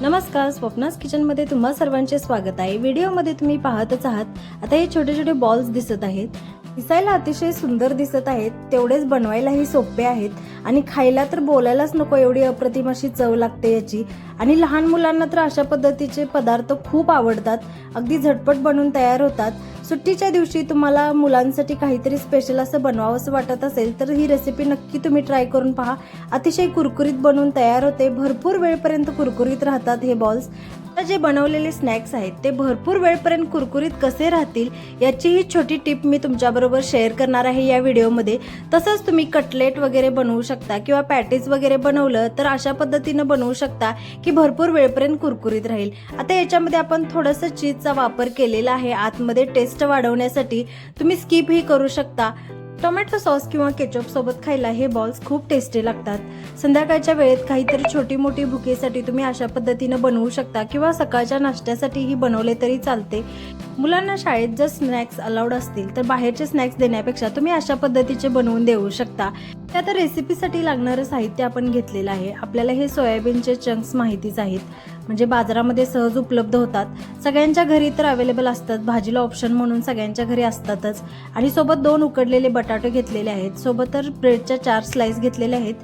नमस्कार स्वप्नास किचनमध्ये तुम्हा सर्वांचे स्वागत आहे. व्हिडिओमध्ये तुम्ही पाहतच आहात. आता हे छोटे छोटे बॉल्स दिसत आहेत. दिसायला अतिशय सुंदर दिसत आहेत. तेवढेच बनवायलाही सोपे आहेत. आणि खायला तर बोलायलाच नको एवढी अप्रतिम अशी चव लागते याची. आणि लहान मुलांना तर अशा पद्धतीचे पदार्थ खूप आवडतात. अगदी झटपट बनवून तयार होतात. सुट्टीच्या दिवशी तुम्हाला मुलांसाठी काहीतरी स्पेशल असं बनवावंसं वाटत असेल तर ही रेसिपी नक्की तुम्ही ट्राय करून पहा. अतिशय कुरकुरीत बनवून तयार होते. भरपूर वेळपर्यंत कुरकुरीत राहतात हे बॉल्स जे बनवलेले स्नॅक्स आहेत ते भरपूर वेळपर्यंत कुरकुरीत कसे राहतील याची ही छोटी टिप मी तुमच्याबरोबर शेअर करणार आहे या व्हिडिओमध्ये तसंच तुम्ही कटलेट वगैरे बनवू शकता किंवा पॅटीज वगैरे बनवलं तर अशा पद्धतीनं बनवू शकता की भरपूर वेळपर्यंत कुरकुरीत राहील. आता याच्यामध्ये आपण थोडंसं चीजचा वापर केलेला आहे. आतमध्ये टेस्ट वाढवण्यासाठी तुम्ही स्किपही करू शकता. टोमॅटो सॉस किंवा केचप सोबत खायला हे बॉल्स खूप टेस्टी लागतात. संध्याकाळच्या वेळेत काहीतरी छोटी मोठी भुकेसाठी तुम्ही अशा पद्धतीनं बनवू शकता किंवा सकाळच्या नाश्त्यासाठीही बनवले तरी चालते. मुलांना शाळेत जर स्नॅक्स अलाउड असतील तर बाहेरचे स्नॅक्स देण्यापेक्षा तुम्ही अशा पद्धतीचे बनवून देऊ शकता. त्या रेसिपीसाठी लागणारं साहित्य आपण घेतलेलं आहे. आपल्याला हे सोयाबीनचे चंक्स माहितीच आहेत. म्हणजे बाजारामध्ये सहज उपलब्ध होतात. सगळ्यांच्या घरी तर अवेलेबल असतात. भाजीला ऑप्शन म्हणून सगळ्यांच्या घरी असतातच. आणि सोबत दोन उकडलेले बटाटे घेतलेले आहेत. सोबत तर ब्रेडच्या चार स्लाईस घेतलेले आहेत.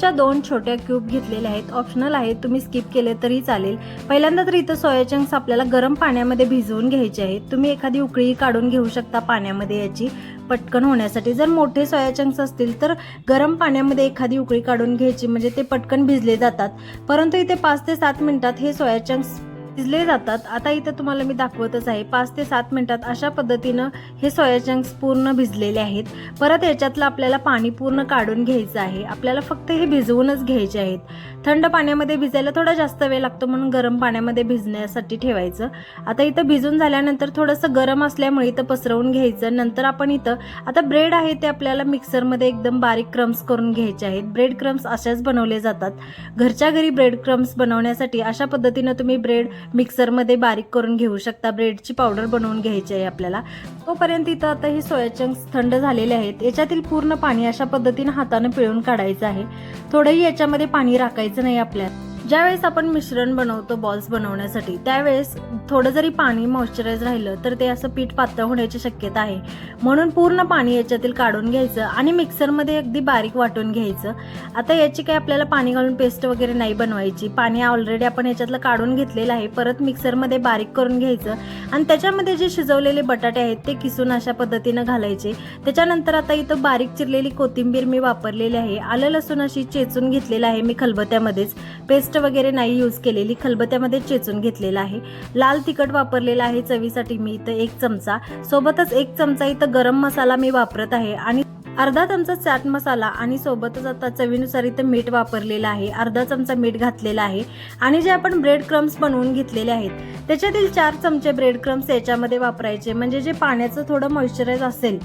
च्या दोन छोट्या क्यूब घेतलेल्या आहेत. ऑप्शनल आहेत. तुम्ही स्किप केले तरी चालेल. पहिल्यांदा तर इथं सोया चंक्स आपल्याला गरम पाण्यामध्ये भिजवून घ्यायचे आहेत. तुम्ही एखादी उकळी काढून घेऊ शकता पाण्यामध्ये याची. पटकन होण्यासाठी. जर मोठे सोया चंक्स असतील तर गरम पाण्यामध्ये एखादी उकळी काढून घ्यायची. म्हणजे ते पटकन भिजले जातात. परंतु इथे पाच ते सात मिनिटात हे सोया चंक्स भिजले जातात. आता इथं तुम्हाला मी दाखवतच आहे. पाच ते सात मिनिटात अशा पद्धतीनं हे सोया चंक्स पूर्ण भिजलेले आहेत. परत याच्यातलं आपल्याला पाणी पूर्ण काढून घ्यायचं आहे. आपल्याला फक्त हे भिजवूनच घ्यायचे आहेत. थंड पाण्यामध्ये भिजायला थोडा जास्त वेळ लागतो म्हणून गरम पाण्यामध्ये भिजण्यासाठी ठेवायचं. आता इथं भिजून झाल्यानंतर थोडंसं गरम असल्यामुळे इथं पसरवून घ्यायचं. नंतर आपण इथं आता ब्रेड आहे ते आपल्याला मिक्सरमध्ये एकदम बारीक क्रम्स करून घ्यायचे आहेत. ब्रेड क्रम्स अशाच बनवले जातात. घरच्या घरी ब्रेड क्रम्स बनवण्यासाठी अशा पद्धतीनं तुम्ही ब्रेड मिक्सरमध्ये बारीक करून घेऊ शकता. ब्रेडची पावडर बनवून घ्यायची आहे आपल्याला. तोपर्यंत इथं आता ही सोया चंक्स थंड झालेले आहेत. याच्यातील पूर्ण पाणी अशा पद्धतीनं हातानं पिळून काढायचं आहे. थोडंही याच्यामध्ये पाणी राखायचं नाही आपल्याला. ज्यावेळेस आपण मिश्रण बनवतो बॉल्स बनवण्यासाठी त्यावेळेस थोडं जरी पाणी मॉइश्चराईज राहिलं तर ते असं पीठ पातळ होण्याची शक्यता आहे. म्हणून पूर्ण पाणी याच्यातील काढून घ्यायचं आणि मिक्सरमध्ये अगदी बारीक वाटून घ्यायचं. आता याची काही आपल्याला पाणी घालून पेस्ट वगैरे नाही बनवायची. पाणी ऑलरेडी आपण याच्यातलं काढून घेतलेलं आहे. परत मिक्सरमध्ये बारीक करून घ्यायचं. आणि त्याच्यामध्ये जे शिजवलेले बटाटे आहेत ते किसून अशा पद्धतीनं घालायचे. त्याच्यानंतर आता इथं बारीक चिरलेली कोथिंबीर मी वापरलेली आहे. आलं लसूण अशी चेचून घेतलेलं आहे मी खलबत्यामध्येच. पेस्ट वगैरे नाही यूज केलेली. खलबत्यामध्ये चेचून घेतलेला आहे. लाल तिखट वापरलेलं आहे चवीसाठी मी इथं एक चमचा. सोबतच एक चमचा इथं गरम मसाला मी वापरत आहे. आणि अर्धा चमचा चाट मसाला आणि सोबतच आता चवीनुसार इथं मीठ वापरलेलं आहे. अर्धा चमचा मीठ घातलेला आहे. आणि जे आपण ब्रेड क्रम्स बनवून घेतलेले आहेत त्याच्यातील चार चमचे ब्रेड क्रम्स याच्यामध्ये वापरायचे. म्हणजे जे पाण्याचं थोडं मॉइश्चरायज असेल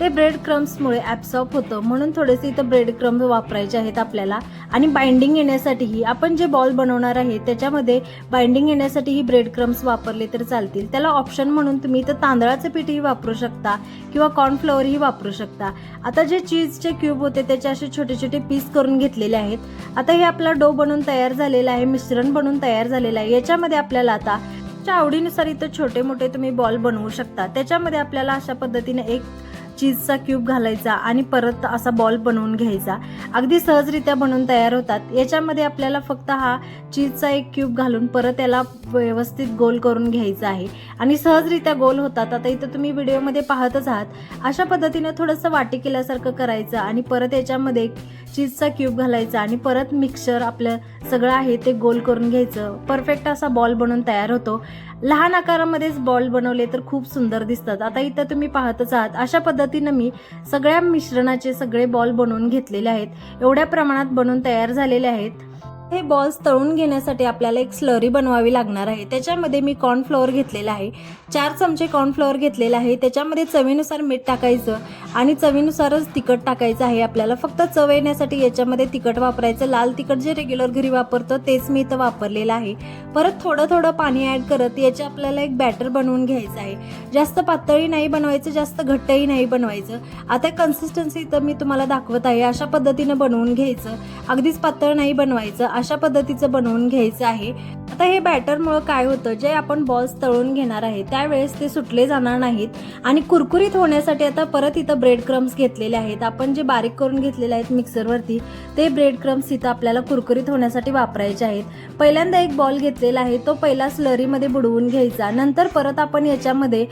ते ब्रेड क्रम्समुळे ॲब्सॉर्ब होतं. म्हणून थोडेसे इथं ब्रेड क्रम्स वापरायचे आहेत आपल्याला. आणि बाइंडिंग येण्यासाठीही आपण जे बॉल बनवणार आहे त्याच्यामध्ये बाइंडिंग येण्यासाठी ही ब्रेड क्रम्स वापरले तर चालतील. त्याला ऑप्शन म्हणून तुम्ही इथं तांदळाचं पीठही वापरू शकता किंवा कॉर्नफ्लॉवरही वापरू शकता. आता जे चीजचे क्यूब होते त्याचे असे छोटे छोटे पीस करून घेतलेले आहेत. आता हे आपला डो बनवून तयार झालेला आहे मिश्रण बनवून तयार झालेलं आहे. याच्यामध्ये आपल्याला आता आवडीनुसार इथं छोटे मोठे तुम्ही बॉल बनवू शकता. त्याच्यामध्ये आपल्याला अशा पद्धतीने एक चीजचा क्यूब घालायचा आणि परत असा बॉल बनवून घ्यायचा. अगदी सहजरित्या बनवून तयार होतात. याच्यामध्ये आपल्याला फक्त हा चीजचा एक क्यूब घालून परत याला व्यवस्थित गोल करून घ्यायचा आहे. आणि सहजरित्या गोल होतात. आता इथं तुम्ही व्हिडिओमध्ये पाहतच आहात. अशा पद्धतीनं थोडंसं वाटी केल्यासारखं करायचं आणि परत याच्यामध्ये चीजचा क्यूब घालायचा आणि परत मिक्सर आपलं सगळं आहे ते गोल करून घ्यायचं. परफेक्ट असा बॉल बनवून तयार होतो. लहान आकारामध्येच बॉल बनवले तर खूप सुंदर दिसतात. आता इथं तुम्ही पाहतच आहात अशा पद्धतीनं मी सगळ्या मिश्रणाचे सगळे बॉल बनवून घेतलेले आहेत. एवढ्या प्रमाणात बनवून तयार झालेले आहेत. हे बॉल्स तळून घेण्यासाठी आपल्याला एक स्लरी बनवावी लागणार आहे. त्याच्यामध्ये मी कॉर्नफ्लॉवर घेतलेला आहे. चार चमचे कॉर्नफ्लॉवर घेतलेला आहे. त्याच्यामध्ये चवीनुसार मीठ टाकायचं. आणि चवीनुसारच तिखट टाकायचं आहे आपल्याला. फक्त चव येण्यासाठी याच्यामध्ये तिखट वापरायचं. लाल तिखट जे रेग्युलर घरी वापरतो तेच मी इथं वापरलेलं आहे. परत थोडं थोडं पाणी ॲड करत याचे आपल्याला एक बॅटर बनवून घ्यायचं आहे. जास्त पातळी नाही बनवायचं जास्त घट्टही नाही बनवायचं. आता कन्सिस्टन्सी इथं मी तुम्हाला दाखवत आहे. अशा पद्धतीनं बनवून घ्यायचं. अगदीच पातळ नाही बनवायचं. अशा पद्धतीचं बनवून घ्यायचं आहे. आता हे बॅटरमुळं काय होतं? जे आपण बॉल्स तळून घेणार आहे त्यावेळेस ते सुटले जाणार नाहीत. आणि कुरकुरीत होण्यासाठी आता परत इथं ब्रेड क्रम्स घेतलेले आहेत. आपण जे बारीक करून घेतलेले आहेत मिक्सरवरती ते ब्रेड क्रम्स इथं आपल्याला कुरकुरीत होण्यासाठी वापरायचे आहेत. पहिल्यांदा एक बॉल घेतलेला आहे. तो पहिला स्लरीमध्ये बुडवून घ्यायचा. नंतर परत आपण याच्यामध्ये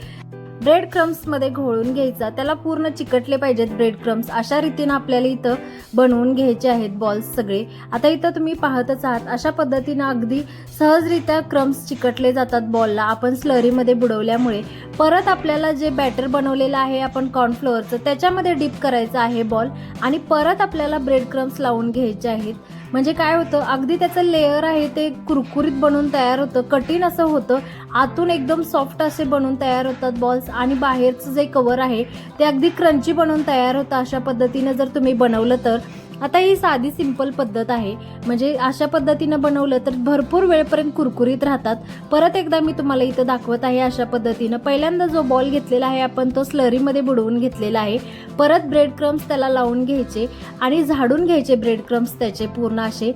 ब्रेड क्रम्समध्ये घोळून घ्यायचा. त्याला पूर्ण चिकटले पाहिजेत ब्रेड क्रम्स अशा रीतीनं आपल्याला इथं बनवून घ्यायचे आहेत बॉल्स सगळे. आता इथं तुम्ही पाहतच आहात अशा पद्धतीनं अगदी सहजरित्या क्रम्स चिकटले जातात बॉलला आपण स्लरीमध्ये बुडवल्यामुळे. परत आपल्याला जे बॅटर बनवलेलं आहे आपण कॉर्नफ्लोअरचं त्याच्यामध्ये डिप करायचं आहे बॉल आणि परत आपल्याला ब्रेड क्रम्स लावून घ्यायचे आहेत. म्हणजे काय होतं अगदी त्याचं लेअर आहे ते कुरकुरीत बनून तयार होतं. कठीण असं होतं आतून एकदम सॉफ्ट असे बनून तयार होतात बॉल्स आणि बाहेरचं जे कवर आहे ते अगदी क्रंची बनून तयार होतं अशा पद्धतीनं जर तुम्ही बनवलं तर. आता ही साधी सिंपल पद्धत आहे. म्हणजे अशा पद्धतीनं बनवलं तर भरपूर वेळपर्यंत कुरकुरीत राहतात. परत एकदा मी तुम्हाला इथं दाखवत आहे अशा पद्धतीनं. पहिल्यांदा जो बॉल घेतलेला आहे आपण तो स्लरीमध्ये बुडवून घेतलेला आहे. परत ब्रेड क्रम्स त्याला लावून घ्यायचे आणि झाडून घ्यायचे ब्रेड क्रम्स त्याचे पूर्ण असे.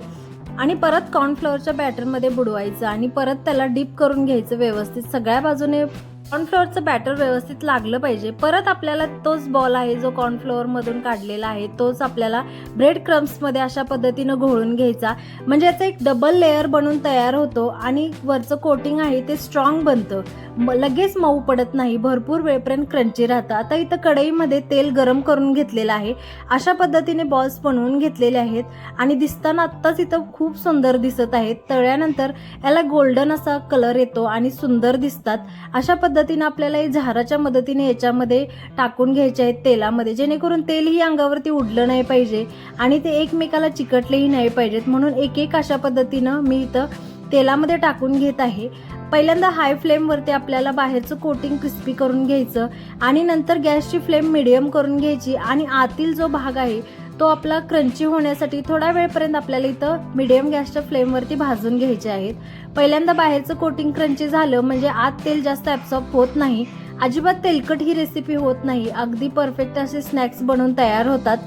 आणि परत कॉर्नफ्लॉवरच्या बॅटरमध्ये बुडवायचं आणि परत त्याला डीप करून घ्यायचं व्यवस्थित. सगळ्या बाजूने कॉर्नफ्लोअरचं बॅटर व्यवस्थित लागलं पाहिजे. परत आपल्याला तोच बॉल आहे जो कॉर्नफ्लोअरमधून काढलेला आहे तोच आपल्याला ब्रेड क्रम्समध्ये अशा पद्धतीनं घोळून घ्यायचा. म्हणजे याचा एक डबल लेअर बनून तयार होतो आणि वरचं कोटिंग आहे ते स्ट्रॉंग बनतं. लगेच मऊ पडत नाही. भरपूर वेळपर्यंत क्रंची राहतं. आता इथं कढईमध्ये तेल गरम करून घेतलेलं आहे. अशा पद्धतीने बॉल्स बनवून घेतलेले आहेत. आणि दिसताना आत्ताच इथं खूप सुंदर दिसत आहेत. तळल्यानंतर याला गोल्डन असा कलर येतो आणि सुंदर दिसतात. अशा पद्धतीने आपल्याला हे झाराच्या मदतीने याच्यामध्ये टाकून घ्यायचे आहेत तेलामध्ये. जेणेकरून तेलही अंगावरती उडलं नाही पाहिजे आणि ते एकमेकाला चिकटलेही नाही पाहिजेत. म्हणून एक एक अशा पद्धतीनं मी इथं तेलामध्ये टाकून घेत आहे. पहिल्यांदा हाय फ्लेमवरती आपल्याला बाहेरचं कोटिंग क्रिस्पी करून घ्यायचं आणि नंतर गॅसची फ्लेम मिडियम करून घ्यायची आणि आतील जो भाग आहे तो आपला क्रंची होण्यासाठी थोडा वेळपर्यंत आपल्याला इथं मिडियम गॅसच्या फ्लेमवरती भाजून घ्यायचे आहेत. पहिल्यांदा बाहेरचं कोटिंग क्रंची झालं म्हणजे आत तेल जास्त ॲब्सॉर्ब होत नाही. अजिबात तेलकट ही रेसिपी होत नाही. अगदी परफेक्ट असे स्नॅक्स बनवून तयार होतात.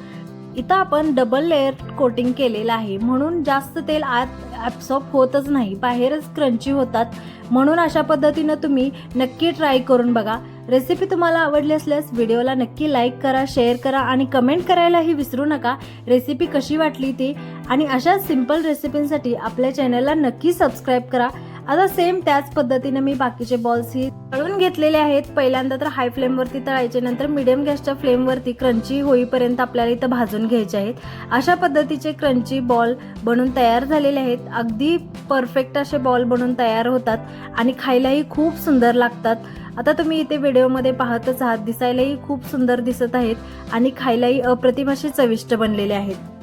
इथं आपण डबल लेअर कोटिंग केलेलं आहे. म्हणून जास्त तेल आत ॲब्सॉर्ब होतच नाही. बाहेरच क्रंची होतात. म्हणून अशा पद्धतीनं तुम्ही नक्की ट्राय करून बघा. रेसिपी तुम्हाला आवडली असल्यास व्हिडिओला नक्की लाईक करा शेअर करा आणि कमेंट करायलाही विसरू नका. रेसिपी कशी वाटली ती? आणि अशा सिंपल रेसिपींसाठी आपल्या चॅनलला नक्की सबस्क्राईब करा. आता सेम त्याच पद्धतीने मी बाकीचे बॉल्स ही तळून घेतलेले आहेत. पहिल्यांदा तर हाय फ्लेमवरती तळायचे नंतर मिडियम गॅसच्या फ्लेमवरती क्रंची होईपर्यंत आपल्याला इथं भाजून घ्यायचे आहेत. अशा पद्धतीचे क्रंची बॉल बनून तयार झालेले आहेत. अगदी परफेक्ट असे बॉल बनून तयार होतात आणि खायलाही खूप सुंदर लागतात. आता तुम्ही इथे व्हिडिओमध्ये पाहतच आहात दिसायलाही खूप सुंदर दिसत आहेत आणि खायलाही अप्रतिम असे चविष्ट बनलेले आहेत.